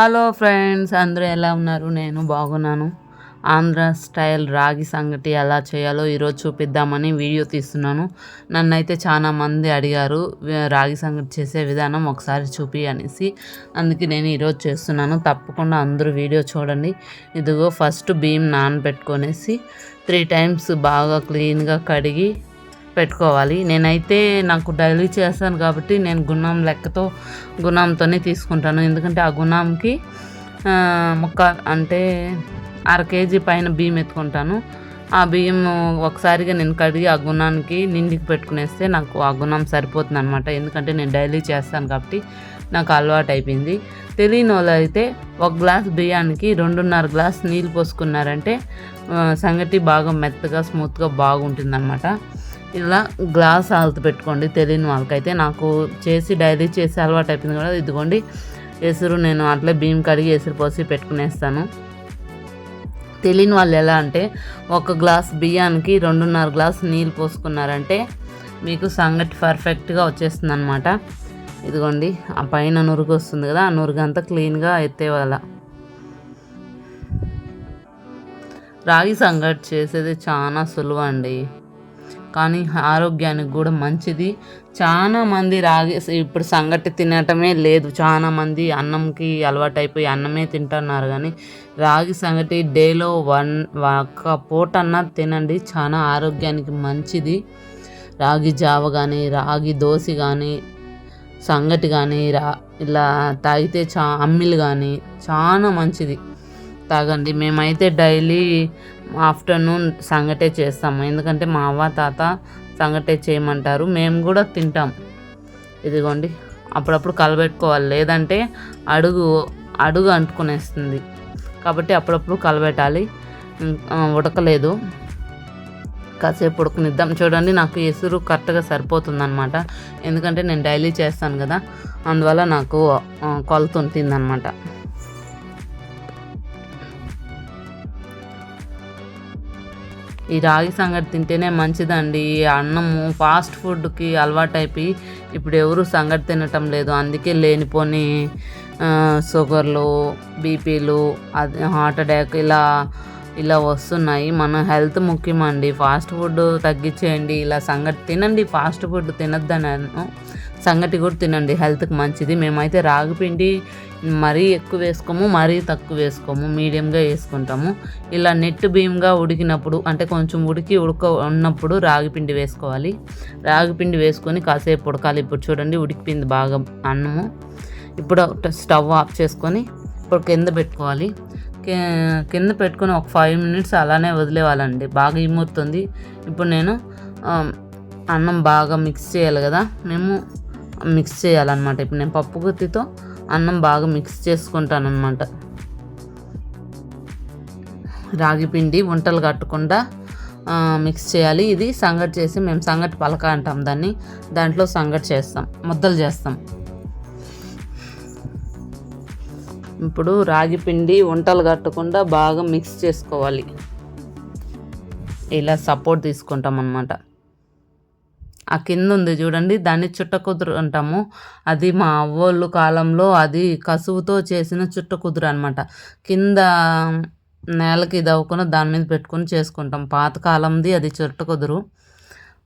Hello friends అందరూ ఎలా ఉన్నారు? నేను బాగున్నాను. ఆంధ్ర స్టైల్ రాగి సంగటి ఎలా చేయాలో ఈరోజు చూపిద్దామని వీడియో తీస్తున్నాను. నన్ను అయితే చాలా మంది అడిగారు రాగి సంగటి చేసే విధానం ఒకసారి చూపి అనేసి. అందుకే నేను ఈరోజు చేస్తున్నాను. తప్పకుండా అందరూ వీడియో చూడండి. ఇదిగో ఫస్ట్ బియ్యం నానబెట్టుకొనేసి త్రీ టైమ్స్ బాగా క్లీన్గా కడిగి పెట్టుకోవాలి. నేనైతే నాకు డైలీ చేస్తాను కాబట్టి నేను గుణం లెక్కతో గుణంతోనే తీసుకుంటాను. ఎందుకంటే ఆ గుణంకి ముక్క అంటే అర కేజీ పైన బియ్యం ఎత్తుకుంటాను. ఆ బియ్యం ఒకసారిగా నేను కడిగి ఆ గుణానికి నిండికి పెట్టుకునేస్తే నాకు ఆ గుణం సరిపోతుంది అనమాట ఎందుకంటే నేను డైలీ చేస్తాను కాబట్టి నాకు అలవాటు అయిపోయింది. తెలియని వాళ్ళు అయితే ఒక గ్లాస్ బియ్యానికి రెండున్నర గ్లాస్ నీళ్ళు పోసుకున్నారంటే సంగటి బాగా మెత్తగా స్మూత్గా బాగుంటుంది అనమాట ఇలా గ్లాస్ ఆల్త్ పెట్టుకోండి. తెలియని వాళ్ళకైతే నాకు చేసి డైలీ చేసి అలవాటు అయిపోయింది కదా ఇదిగోండి. ఎసురు నేను అట్లే బియ్యం కడిగి ఎసురు పోసి పెట్టుకునేస్తాను. తెలియని వాళ్ళు ఎలా అంటే ఒక గ్లాస్ బియ్యానికి రెండున్నర గ్లాస్ నీళ్ళు పోసుకున్నారంటే మీకు సంగటి పర్ఫెక్ట్గా వచ్చేస్తుంది అనమాట ఇదిగోండి ఆ పైన నురుగు వస్తుంది కదా ఆ నురుగు అంతా క్లీన్గా ఎత్తేవాళ్ళ. రాగి సంగటి చేసేది చాలా సులువు అండి కానీ ఆరోగ్యానికి కూడా మంచిది. చాలా మంది రాగి ఇప్పుడు సంగటి తినటమే లేదు. చాలామంది అన్నంకి అలవాటైపోయి అన్నమే తింటున్నారు కానీ రాగి సంగటి డేలో వన్ ఒక్క పూట అన్నా తినండి. చాలా ఆరోగ్యానికి మంచిది. రాగి జావ కానీ రాగి దోశ కానీ సంగటి కానీ రా ఇలా తాగితే చా అమ్మిలు కానీ చాలా మంచిది. తాగండి. మేమైతే డైలీ ఆఫ్టర్నూన్ సంగటే చేస్తాము ఎందుకంటే మా అవ్వ తాత సంగటే చేయమంటారు. మేము కూడా తింటాం. ఇదిగోండి. అప్పుడప్పుడు కలబెట్టుకోవాలి. లేదంటే అడుగు అడుగు అంటుకునేస్తుంది. కాబట్టి అప్పుడప్పుడు కలబెట్టాలి. ఉడకలేదు. కాసేపు ఉడకనిద్దాం. చూడండి నాకు ఎసురు కరెక్ట్గా సరిపోతుందనమాట ఎందుకంటే నేను డైలీ చేస్తాను కదా. అందువల్ల నాకు ఆ, కొలత ఈ రాగి సంగటి తింటేనే మంచిదండి. ఈ అన్నము ఫాస్ట్ ఫుడ్కి అలవాటైపోయి ఇప్పుడు ఎవరు సంగటి తినటం లేదు. అందుకే లేనిపోని షుగర్లు బీపీలు అది హార్ట్ అటాక్ ఇలా ఇలా వస్తున్నాయి. మన హెల్త్ ముఖ్యమండి. ఫాస్ట్ ఫుడ్ తగ్గించేయండి. ఇలా సంగటి తినండి. ఫాస్ట్ ఫుడ్ తినొద్దనను. సంగటి కూడా తినండి. హెల్త్కి మంచిది. మేమైతే రాగి పిండి మరీ ఎక్కువ వేసుకోము మరీ తక్కువ వేసుకోము మీడియంగా వేసుకుంటాము. ఇలా నెట్ బియ్యంగా ఉడికినప్పుడు అంటే కొంచెం ఉడికి ఉడక ఉన్నప్పుడు రాగి పిండి వేసుకోవాలి. రాగి పిండి వేసుకొని కాసేపు ఉడకాలి. ఇప్పుడు చూడండి ఉడికిపోయింది బాగా అన్నము. ఇప్పుడు ఒక స్టవ్ ఆఫ్ చేసుకొని ఇప్పుడు కింద పెట్టుకోవాలి. కింద పెట్టుకొని ఒక ఫైవ్ మినిట్స్ అలానే వదిలేవాలండి. బాగా ఇమ్ముతుంది. ఇప్పుడు నేను అన్నం బాగా మిక్స్ చేయాలి కదా. మేము మిక్స్ చేయాలన్నమాట. ఇప్పుడు నేను పప్పు గుత్తితో అన్నం బాగా మిక్స్ చేసుకుంటాను అనమాట రాగి పిండి వంటలు కట్టకుండా మిక్స్ చేయాలి. ఇది సంగటి చేసి మేము సంగటి పలక అంటాం దాన్ని. దాంట్లో సంగటి చేస్తాం ముద్దలు చేస్తాం. ఇప్పుడు రాగి పిండి వంటలు కట్టకుండా బాగా మిక్స్ చేసుకోవాలి. ఇలా సపోర్ట్ తీసుకుంటాం అన్నమాట ఆ కింద ఉంది చూడండి దాన్ని చుట్టకుదురు అంటాము. అది మా అవ్వోళ్ళు కాలంలో అది కసువుతో చేసిన చుట్టకుదురు అనమాట కింద నేలకి దవ్వుకొని దాని మీద పెట్టుకొని చేసుకుంటాం. పాతకాలంది అది చుట్టకుదురు.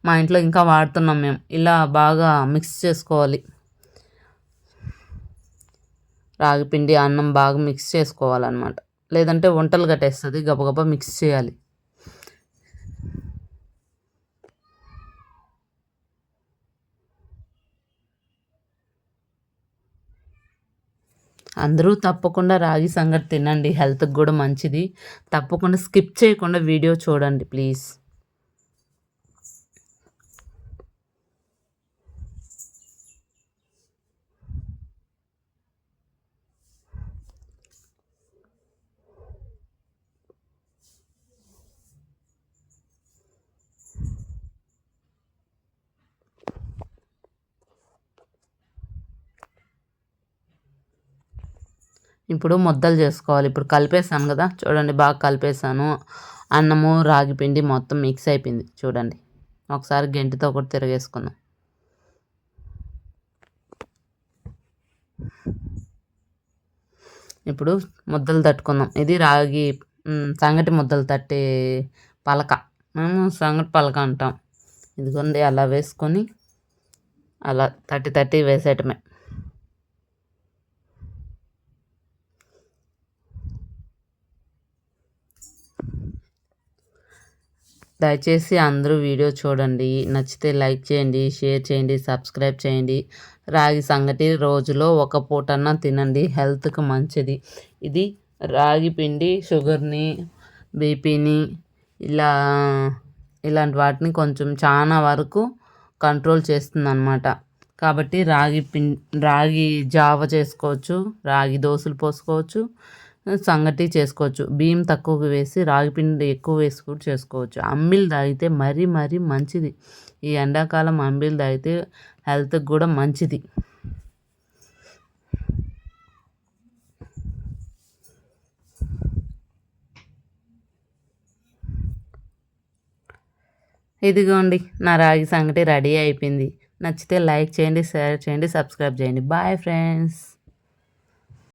మా ఇంట్లో ఇంకా వాడుతున్నాం మేము. ఇలా బాగా మిక్స్ చేసుకోవాలి. రాగిపిండి అన్నం బాగా మిక్స్ చేసుకోవాలన్నమాట. లేదంటే వంటలు కట్టేస్తుంది గబగబా మిక్స్ చేయాలి. అందరూ తప్పకుండా రాగి సంగటి తినండి. హెల్త్కి కూడా మంచిది. తప్పకుండా స్కిప్ చేయకుండా వీడియో చూడండి ప్లీజ్. ఇప్పుడు ముద్దలు చేసుకోవాలి. ఇప్పుడు కలిపేసాను కదా. చూడండి బాగా కలిపేసాను అన్నము రాగి పిండి మొత్తం మిక్స్ అయిపోయింది. చూడండి. ఒకసారి గెంటితో కూడా తిరగేసుకుందాం. ఇప్పుడు ముద్దలు తట్టుకుందాం. ఇది రాగి సంగటి ముద్దలు తట్టే పలక. మేము సంగటి పలక అంటాం. ఇదిగోండి అలా వేసుకొని అలా తట్టి తట్టి వేసేయటమే. దయచేసి అందరూ వీడియో చూడండి. నచ్చితే లైక్ చేయండి షేర్ చేయండి సబ్స్క్రైబ్ చేయండి. రాగి సంగటి రోజులో ఒక పూటన్నా తినండి. హెల్త్కి మంచిది. ఇది రాగి పిండి షుగర్ని బీపీని ఇలా ఇలాంటి వాటిని కొంచెం చాలా వరకు కంట్రోల్ చేస్తుంది అనమాట కాబట్టి రాగి పిం రాగి జావ చేసుకోవచ్చు రాగి దోశలు పోసుకోవచ్చు సంగటి చేసుకోవచ్చు. బియ్యం తక్కువ వేసి రాగి పిండి ఎక్కువ వేసి కూడా చేసుకోవచ్చు. అంబిల్ తాగితే మరీ మరీ మంచిది. ఈ ఎండాకాలం అంబిల్ తాగితే హెల్త్కి కూడా మంచిది. ఇదిగోండి నా రాగి సంగటి రెడీ అయిపోయింది. నచ్చితే లైక్ చేయండి షేర్ చేయండి సబ్స్క్రైబ్ చేయండి. Bye friends.